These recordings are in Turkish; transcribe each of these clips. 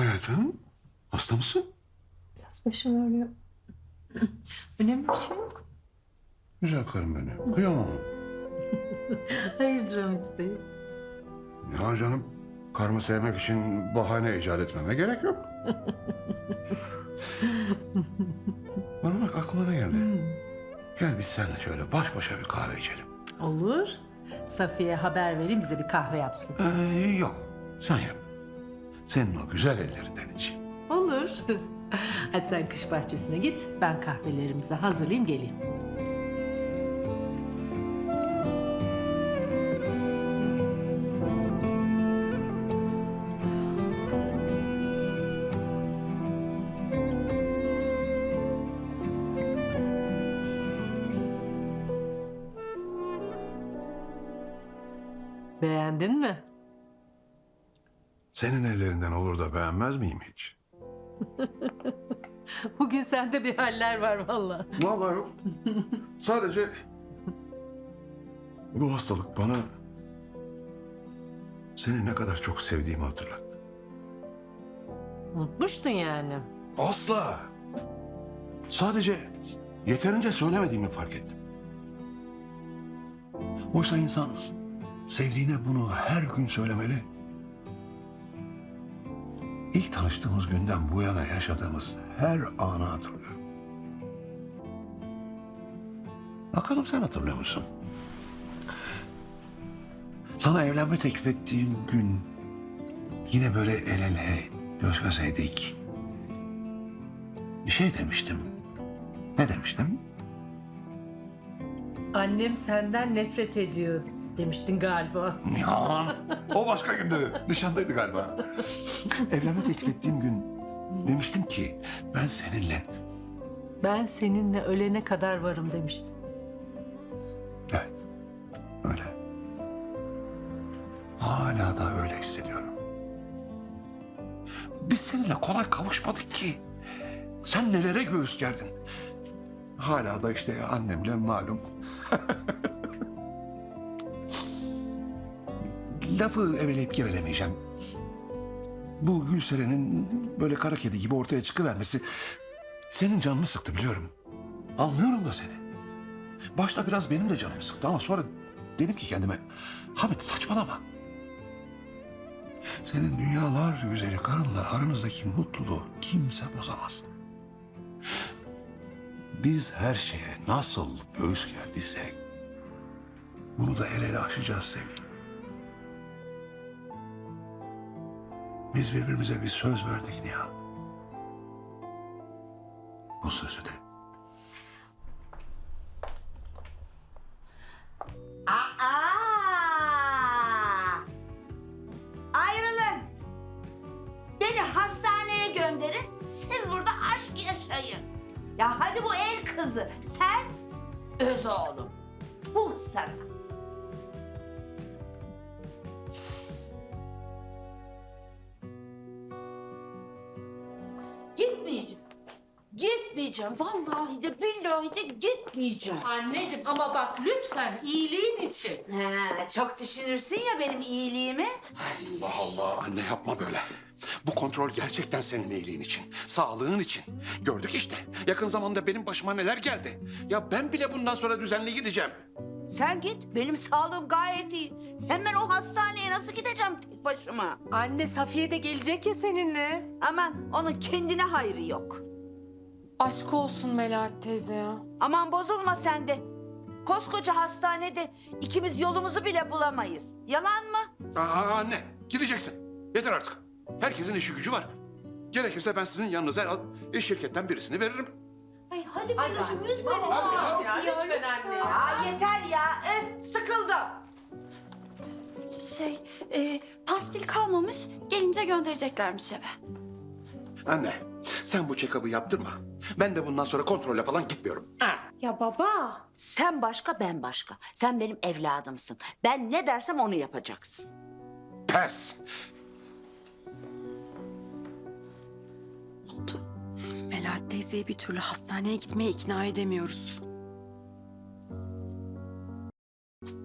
Hayatım, hasta mısın? Biraz başım ağrıyor. Önemli bir şey yok. Güzel karım benim. Kıyamam. Hayırdır Hamit Bey? Ya canım, karımı sevmek için bahane icat etmeme gerek yok. Bana bak aklıma ne geldi? Gel biz seninle şöyle baş başa bir kahve içelim. Olur. Safiye'ye haber vereyim bize bir kahve yapsın. Ee, yok, sen yap. Senin o güzel ellerinden iç. Olur. Hadi sen kış bahçesine git. Ben kahvelerimizi hazırlayayım geleyim. Beğendin mi? Senin ellerinden olur da beğenmez miyim hiç? Bugün sende bir haller var vallahi. Vallahi yok. Sadece bu hastalık bana seni ne kadar çok sevdiğimi hatırlattı. Unutmuştun yani. Asla. Sadece yeterince söylemediğimi fark ettim. Oysa insan sevdiğine bunu her gün söylemeli. İlk tanıştığımız günden bu yana yaşadığımız her anı hatırlıyorum. Bakalım sen hatırlıyor musun? Sana evlenme teklif ettiğim gün yine böyle el ele, göz gözeydik. Bir şey demiştim. Ne demiştim? Annem senden nefret ediyor demiştin galiba. Ya, o başka gündü. Nişandaydı galiba. Evlenme teklif ettiğim gün demiştim ki ben seninle Ben seninle ölene kadar varım demiştin. evet öyle. Hala da öyle hissediyorum. Biz seninle kolay kavuşmadık ki. Sen nelere göğüs gerdin. Hala da işte annemle malum. Lafı eveleyip gevelemeyeceğim. Bu Gülseren'in böyle kara kedi gibi ortaya çıkıvermesi senin canını sıktı biliyorum. Anlıyorum da seni. Başta biraz benim de canımı sıktı ama sonra dedim ki kendime Hamit saçmalama. Senin dünyalar güzeli karınla aranızdaki mutluluğu kimse bozamaz. Biz her şeye nasıl göğüs gerdiysek bunu da el ele aşacağız sevgilim. Biz birbirimize bir söz verdik Nihan. Bu sözü de Aa! Ayrılın. Beni hastaneye gönderin. Siz burada aşk yaşayın. Ya hadi bu el kızı. Sen öz oğlum. Bu sana. Gitmeyeceğim. Gitmeyeceğim. Vallahi de billahi de gitmeyeceğim. Anneciğim ama bak lütfen iyiliğin için. Ha, çok düşünürsün ya benim iyiliğimi. Allah Allah anne yapma böyle. Bu kontrol gerçekten senin iyiliğin için, sağlığın için. Gördük işte. Yakın zamanda benim başıma neler geldi. Ya ben bile bundan sonra düzenli gideceğim. Sen git. Benim sağlığım gayet iyi. Hemen o hastaneye nasıl gideceğim tek başıma? Anne Safiye de gelecek ya seninle. Aman onun kendine hayrı yok. Aşk olsun Melahat teyze ya. Aman bozulma sen de. Koskoca hastanede ikimiz yolumuzu bile bulamayız. Yalan mı? Aa, anne gideceksin. Yeter artık. Herkesin işi gücü var. Gerekirse ben sizin yanınıza al, iş şirketten birisini veririm. Ay hadi Meloş'um üzme bizi. Hadi artık ya, lütfen. Aa yeter ya. Öf sıkıldım. Şey, e, pastil kalmamış. Gelince göndereceklermiş eve. Anne sen bu check-up'ı yaptırma. Ben de bundan sonra kontrole falan gitmiyorum. Ya baba. Sen başka ben başka. Sen benim evladımsın. Ben ne dersem onu yapacaksın. Pes. oldu? Melahat teyzeyi bir türlü hastaneye gitmeye ikna edemiyoruz.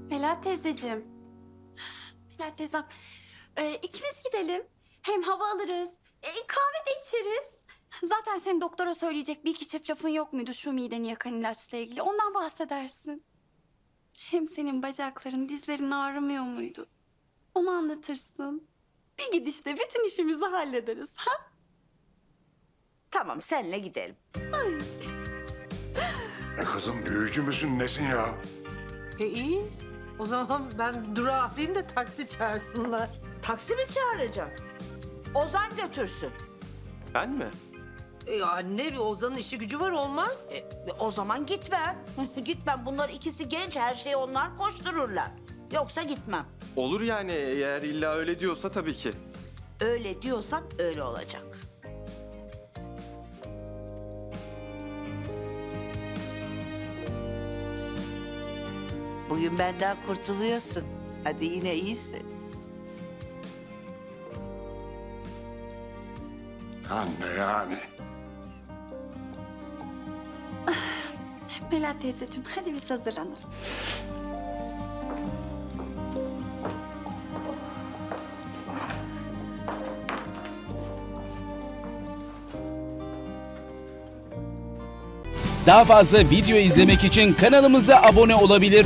Melahat teyzeciğim. Melahat teyzem, e, ikimiz gidelim. Hem hava alırız. E, kahve de içeriz. Zaten senin doktora söyleyecek bir iki çift lafın yok muydu şu mideni yakan ilaçla ilgili? Ondan bahsedersin. Hem senin bacakların, dizlerin ağrımıyor muydu? Onu anlatırsın. Bir gidişte bütün işimizi hallederiz. Ha? Tamam senle gidelim. E kızım büyücü müsün nesin ya? E iyi. O zaman ben durağa arayayım da taksi çağırsınlar. Taksi mi çağıracağım? Ozan götürsün. Ben mi? E anne Ozan'ın işi gücü var olmaz. E, o zaman gitmem. gitmem. Bunlar ikisi genç. Her şeyi onlar koştururlar. Yoksa gitmem. Olur yani eğer illa öyle diyorsa tabii ki. Öyle diyorsam öyle olacak. Bugün benden kurtuluyorsun. Hadi yine iyisin. Anne yani. Melahat teyzeciğim hadi biz hazırlanalım. Daha fazla video izlemek için kanalımıza abone olabilir.